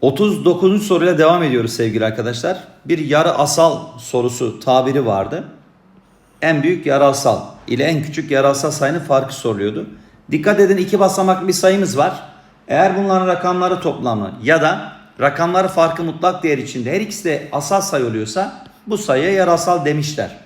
39. soruyla devam ediyoruz sevgili arkadaşlar. Bir yarı asal sorusu tabiri vardı. En büyük yarı asal ile en küçük yarı asal sayının farkı soruluyordu. Dikkat edin iki basamaklı bir sayımız var. Eğer bunların rakamları toplamı ya da rakamları farkı mutlak değer içinde her ikisi de asal sayı oluyorsa bu sayıya yarı asal demişler.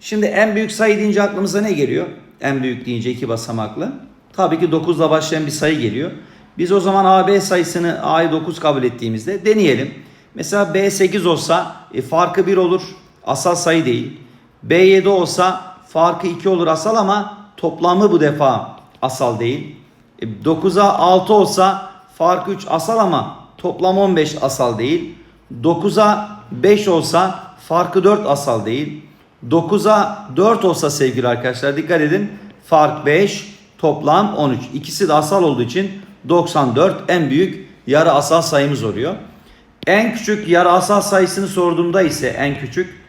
Şimdi en büyük sayı deyince aklımıza ne geliyor? En büyük deyince iki basamaklı. Tabii ki 9 ile başlayan bir sayı geliyor. Biz o zaman AB sayısını A'yı 9 kabul ettiğimizde deneyelim. Mesela B8 olsa e, farkı 1 olur. Asal sayı değil. B7 olsa farkı 2 olur asal ama toplamı bu defa asal değil. E, 9'a 6 olsa farkı 3 asal ama toplam 15 asal değil. 9'a 5 olsa farkı 4 asal değil. 9'a 4 olsa sevgili arkadaşlar dikkat edin. Fark 5, toplam 13. İkisi de asal olduğu için 94 en büyük yarı asal sayımız oluyor. En küçük yarı asal sayısını sorduğumda ise en küçük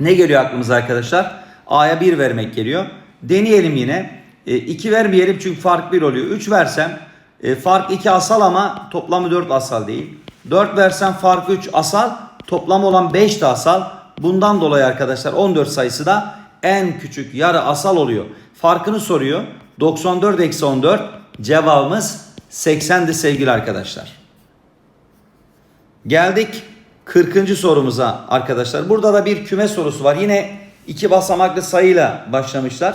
ne geliyor aklımıza arkadaşlar? A'ya 1 vermek geliyor. Deneyelim yine. 2 vermeyelim çünkü fark 1 oluyor. 3 versem e, fark 2 asal ama toplamı 4 asal değil. 4 versem fark 3 asal, toplam olan 5 de asal. Bundan dolayı arkadaşlar 14 sayısı da en küçük yarı asal oluyor. Farkını soruyor. 94 eksi 14 cevabımız 80'di sevgili arkadaşlar. Geldik 40. sorumuza arkadaşlar. Burada da bir küme sorusu var. Yine iki basamaklı sayıyla başlamışlar.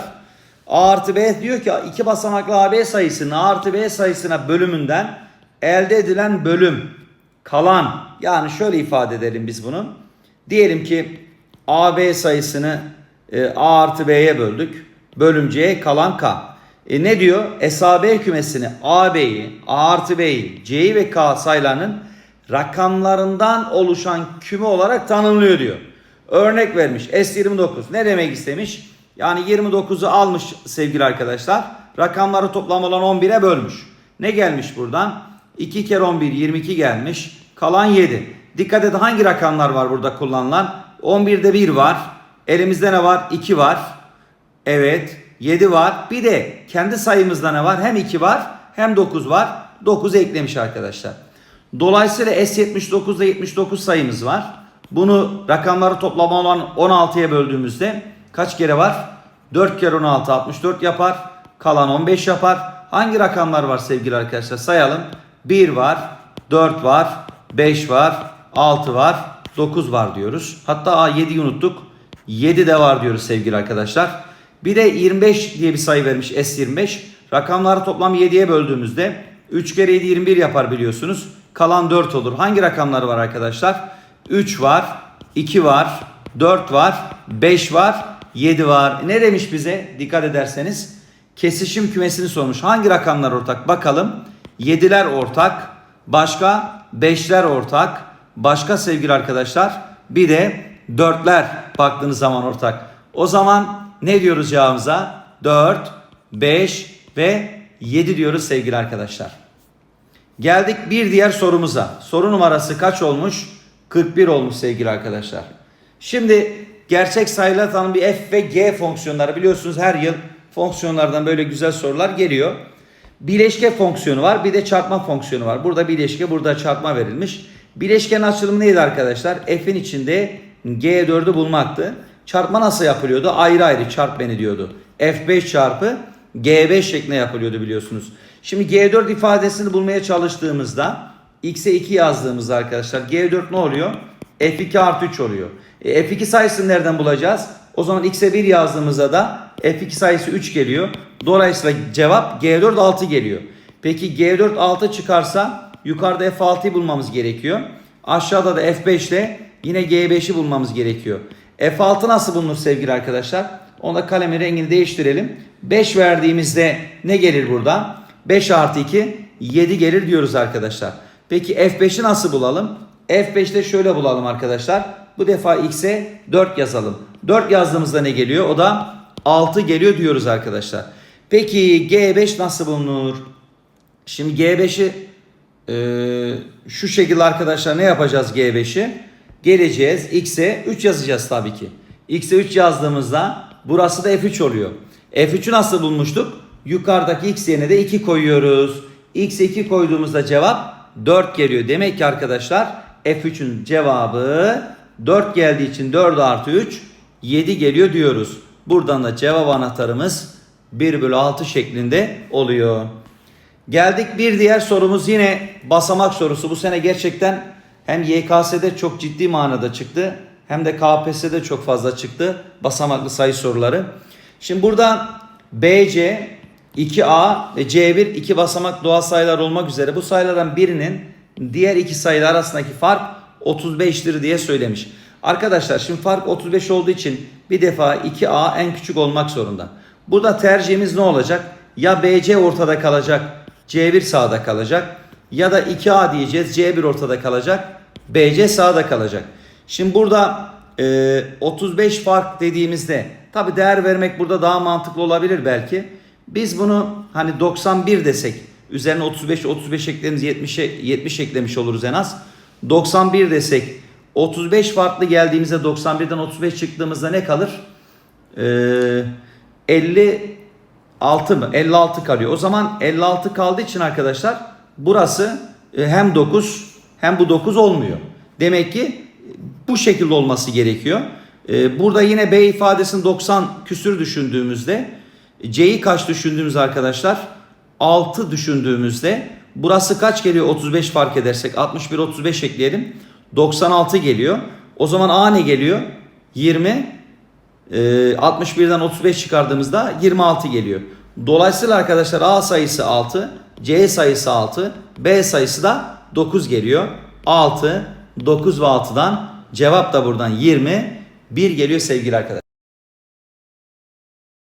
A artı B diyor ki iki basamaklı AB sayısının A artı B sayısına bölümünden elde edilen bölüm kalan yani şöyle ifade edelim biz bunu. Diyelim ki AB sayısını e, A artı B'ye böldük. Bölüm C'ye kalan K. E ne diyor? SAB kümesini AB'yi, A artı B'yi, C'yi ve K sayılarının rakamlarından oluşan küme olarak tanımlıyor diyor. Örnek vermiş S29 ne demek istemiş? Yani 29'u almış sevgili arkadaşlar. Rakamları toplam olan 11'e bölmüş. Ne gelmiş buradan? 2 kere 11 22 gelmiş. Kalan 7. Dikkat edin hangi rakamlar var burada kullanılan? 11'de 1 var. Elimizde ne var? 2 var. Evet. 7 var. Bir de kendi sayımızda ne var? Hem 2 var hem 9 var. 9 eklemiş arkadaşlar. Dolayısıyla S79'da 79 sayımız var. Bunu rakamları toplama olan 16'ya böldüğümüzde kaç kere var? 4 kere 16 64 yapar. Kalan 15 yapar. Hangi rakamlar var sevgili arkadaşlar? Sayalım. 1 var, 4 var, 5 var, 6 var, 9 var diyoruz. Hatta A 7'yi unuttuk. 7 de var diyoruz sevgili arkadaşlar. Bir de 25 diye bir sayı vermiş S25. Rakamları toplam 7'ye böldüğümüzde 3 kere 7 21 yapar biliyorsunuz. Kalan 4 olur. Hangi rakamlar var arkadaşlar? 3 var, 2 var, 4 var, 5 var, 7 var. Ne demiş bize? Dikkat ederseniz kesişim kümesini sormuş. Hangi rakamlar ortak? Bakalım. 7'ler ortak. Başka 5'ler ortak. Başka sevgili arkadaşlar bir de 4'ler baktığınız zaman ortak. O zaman ne diyoruz cevabımıza? 4, 5 ve 7 diyoruz sevgili arkadaşlar. Geldik bir diğer sorumuza. Soru numarası kaç olmuş? 41 olmuş sevgili arkadaşlar. Şimdi gerçek sayılar tanım bir f ve g fonksiyonları biliyorsunuz her yıl fonksiyonlardan böyle güzel sorular geliyor. Bileşke fonksiyonu var bir de çarpma fonksiyonu var. Burada bileşke burada çarpma verilmiş. Bileşkenin açılımı neydi arkadaşlar? F'in içinde G4'ü bulmaktı. Çarpma nasıl yapılıyordu? Ayrı ayrı çarp beni diyordu. F5 çarpı G5 şeklinde yapılıyordu biliyorsunuz. Şimdi G4 ifadesini bulmaya çalıştığımızda X'e 2 yazdığımızda arkadaşlar G4 ne oluyor? F2 artı 3 oluyor. E, F2 sayısını nereden bulacağız? O zaman X'e 1 yazdığımızda da F2 sayısı 3 geliyor. Dolayısıyla cevap G4 6 geliyor. Peki G4 6 çıkarsa yukarıda F6'yı bulmamız gerekiyor. Aşağıda da F5 ile yine G5'i bulmamız gerekiyor. F6 nasıl bulunur sevgili arkadaşlar? Onda kalemin rengini değiştirelim. 5 verdiğimizde ne gelir burada? 5 artı 2 7 gelir diyoruz arkadaşlar. Peki F5'i nasıl bulalım? F5'te şöyle bulalım arkadaşlar. Bu defa X'e 4 yazalım. 4 yazdığımızda ne geliyor? O da 6 geliyor diyoruz arkadaşlar. Peki G5 nasıl bulunur? Şimdi G5'i e, şu şekilde arkadaşlar ne yapacağız G5'i? Geleceğiz X'e 3 yazacağız tabii ki. X'e 3 yazdığımızda burası da F3 oluyor. F3'ü nasıl bulmuştuk? Yukarıdaki X yerine de 2 koyuyoruz. X'e 2 koyduğumuzda cevap 4 geliyor. Demek ki arkadaşlar F3'ün cevabı 4 geldiği için 4 artı 3 7 geliyor diyoruz. Buradan da cevap anahtarımız 1 bölü 6 şeklinde oluyor. Geldik bir diğer sorumuz yine basamak sorusu. Bu sene gerçekten hem YKS'de çok ciddi manada çıktı hem de KPSS'de çok fazla çıktı basamaklı sayı soruları. Şimdi burada BC, 2A ve C1 iki basamak doğal sayılar olmak üzere bu sayılardan birinin diğer iki sayılar arasındaki fark 35'tir diye söylemiş. Arkadaşlar şimdi fark 35 olduğu için bir defa 2A en küçük olmak zorunda. Burada tercihimiz ne olacak? Ya BC ortada kalacak, C1 sağda kalacak ya da 2A diyeceğiz C1 ortada kalacak, BC sağda kalacak. Şimdi burada e, 35 fark dediğimizde tabi değer vermek burada daha mantıklı olabilir belki. Biz bunu hani 91 desek üzerine 35 35 eklerimiz 70'e 70 eklemiş oluruz en az. 91 desek 35 farklı geldiğimizde 91'den 35 çıktığımızda ne kalır? Ee, 56 mı? 56 kalıyor. O zaman 56 kaldığı için arkadaşlar burası e, hem 9 hem bu 9 olmuyor. Demek ki bu şekilde olması gerekiyor. Ee, burada yine B ifadesini 90 küsür düşündüğümüzde C'yi kaç düşündüğümüz arkadaşlar? 6 düşündüğümüzde burası kaç geliyor 35 fark edersek 61 35 ekleyelim 96 geliyor. O zaman A ne geliyor? 20 ee, 61'den 35 çıkardığımızda 26 geliyor. Dolayısıyla arkadaşlar A sayısı 6, C sayısı 6, B sayısı da 9 geliyor. 6, 9 ve 6'dan cevap da buradan 20, 1 geliyor sevgili arkadaşlar.